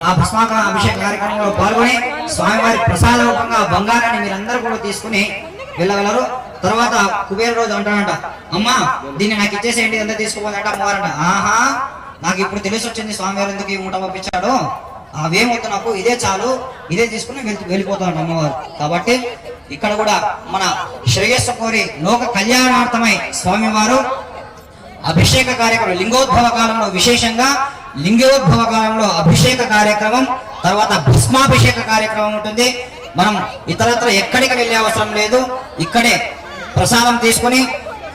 ఆ భస్మాక అభిషేక కార్యక్రమంలో పాల్గొని స్వామివారి ప్రసాద రూపంగా బంగారాన్ని మీరందరూ కూడా తీసుకుని వెళ్ళగలరు. తర్వాత కుబేర రోజు అంటాడంట అమ్మా దీన్ని నాకు ఇచ్చేసేయండి ఎంత తీసుకోవాలంట అమ్మవారంట. ఆహా నాకు ఇప్పుడు తెలిసి వచ్చింది స్వామివారు ఎందుకు ఈ మూట పంపించాడు. అవేమవుతా నాకు ఇదే చాలు ఇదే తీసుకుని వెళ్ళి వెళ్ళిపోతాడు అమ్మవారు. కాబట్టి ఇక్కడ కూడా మన శ్రేయస్సు కోరి లోక కళ్యాణార్థమై స్వామివారు అభిషేక కార్యక్రమం లింగోద్భవ కాలంలో విశేషంగా లింగోద్భవ కాలంలో అభిషేక కార్యక్రమం తర్వాత భస్మాభిషేక కార్యక్రమం ఉంటుంది. మనం ఇతరత్ర ఎక్కడికి వెళ్ళే అవసరం లేదు. ఇక్కడే ప్రసాదం తీసుకొని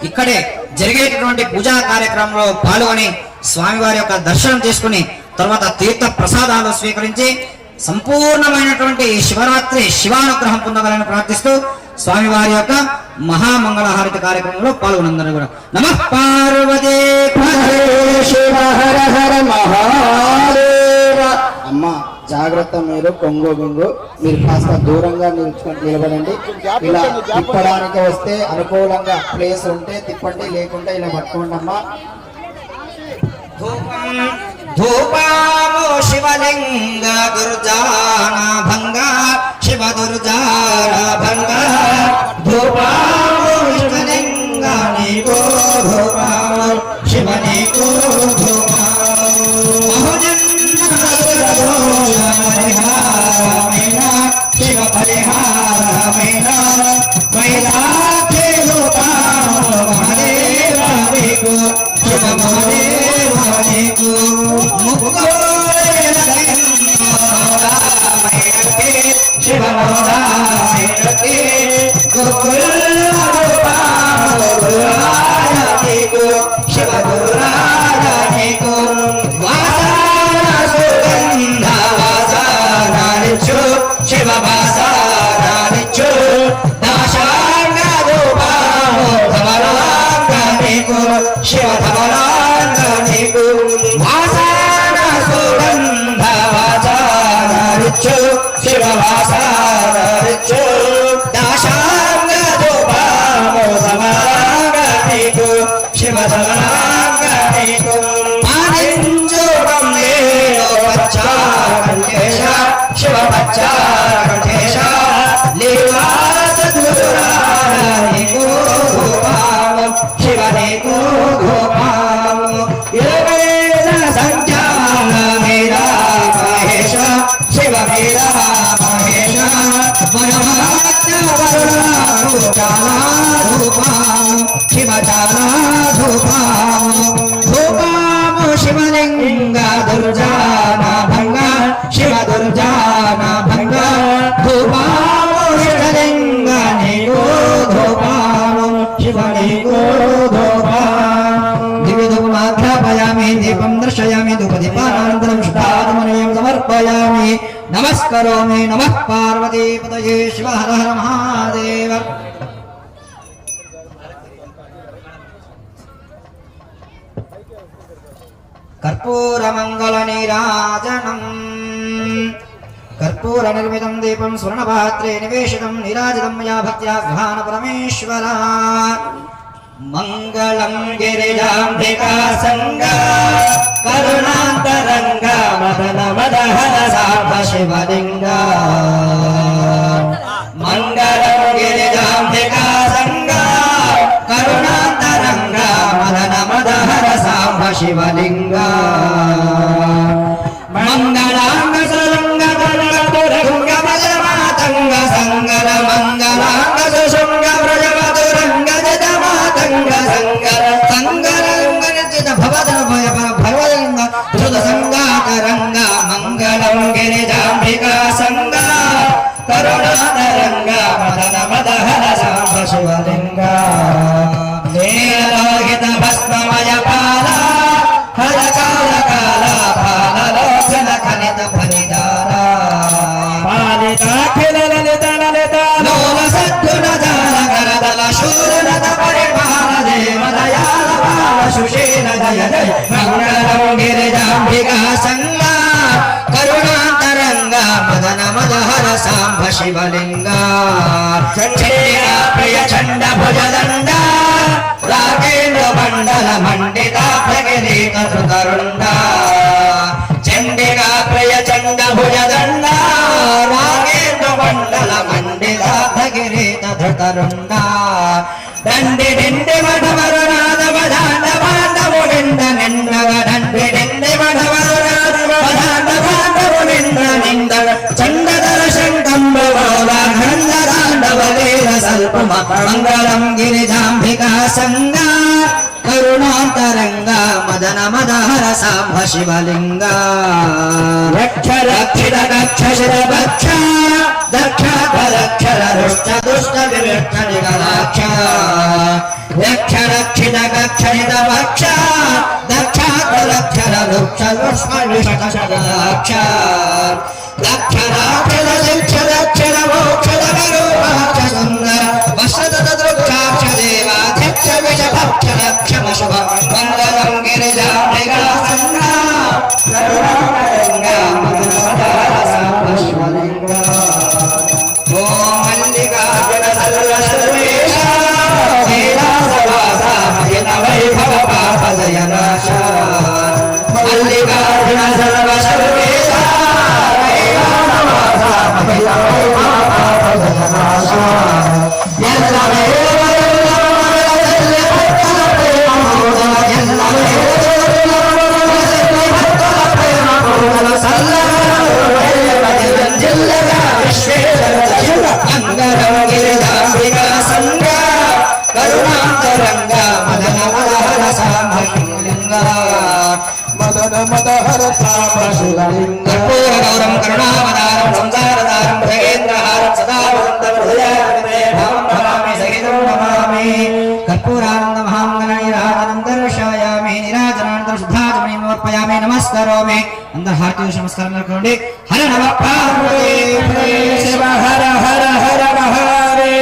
ఇక్కడే జరిగేటటువంటి పూజా కార్యక్రమంలో పాల్గొని స్వామివారి యొక్క దర్శనం చేసుకుని తర్వాత తీర్థ ప్రసాదాలు స్వీకరించి సంపూర్ణమైనటువంటి శివరాత్రి శివానుగ్రహం పొందగలని ప్రార్థిస్తూ స్వామివారి యొక్క మహామంగళహారతి కార్యక్రమంలో పాల్గొనందరూ కూడా. నమ పార్వతీ శివ హర హర మహాదేవ. అమ్మ జాగ్రత్త మీరు కొంగు గుంగు. మీరు కాస్త దూరంగా నిల్చుకొని నిలబడండి. ఇలా తిప్పడానికి వస్తే అనుకూలంగా ప్లేస్ ఉంటే తిప్పండి లేకుంటే ఇలా పట్టుకోండి అమ్మా. ధూపం ధూపామో శివలింగ దుర్జాన భంగ శివ దుర్జాన భంగ ధూపామో శివలింగ నీకో ధూపామో శివ నీకో శివ పరిహారమైన మైలాకే రూపామో మహాదేవ శివ ధవలాంగ నీకు వాసాన సుగంధ వాసానిచ్చు శివ వాసానిచ్చు దాశాంగ రూపామో ధవలాంగ నీకు శివ ధవలాంగ నీకు శివ శివ చాలా ధూపాం ధూపాము శివలింగ దుర్జాన భంగ శివ దుర్జాన భంగ ధూపాము శివలింగ నీకో ధూపాము శివ నీకో ధూపాం దివ్యధూమాఘ్రాపయామి దీపం దర్శయామి ధూపదీపానంతరం శుద్ధాత్మనీయం సమర్పయామి నమస్కరోమి నమః పార్వతీపతయే శివ హర హర మహాదేవ కర్పూరమంగళ నీరాజనం కర్పూర నిర్మితం దీపం స్వర్ణపాత్రే నివేశితం నీరాజితం మయా భక్త్యా గృహాన పరమేశ్వర. మంగళం గిరిజాంబికా సంగ సాంబ బాల సుశీల జయ గిరిజాంబికా సంగా కరుణాంతరంగ మదన మదహర సాంబ శివలింగా. ప్రియ చండ భుజదండ రాకేంద్ర మండల మండిత ప్రగిరీత తరుండ చండికా ప్రియ చండ భుజదండ రాగేంద్ర మండల మండిత గిరీత ధృతరుండ దండి డిండి మఠవరునాథ మదన మదహర సాంబ శివలింగ రక్ష రక్షిత రక్ష శిరభక్ష దక్ష పరక్షర రుష్ట దుష్ట విరక్ష నిగలాక్ష రక్ష రక్షిత రక్షిత భక్ష దక్ష పరక్షర వృక్ష రుష్మ విషక్ష దక్ష రాక్షర దక్ష దక్షర మోక్ష విషభక్ష రక్షమ శుభ. మంగళం గిరిజా మృగాసంగా కరుణాకరంగా మదహర సామ శివలింగ గౌరం కరుణావతారం సంసారదారం భగేంద్రహారం సదా వసంతం హృదయాగ్నే భావం భవామి సహితం నమామి దర్శయామి నిరాజనానందం సమర్పయామి నమస్కరోమి అందరు హార్టీ నమస్కారం అనుకోండి హర నమ పార్వతీ శివ హర హర హర మహారే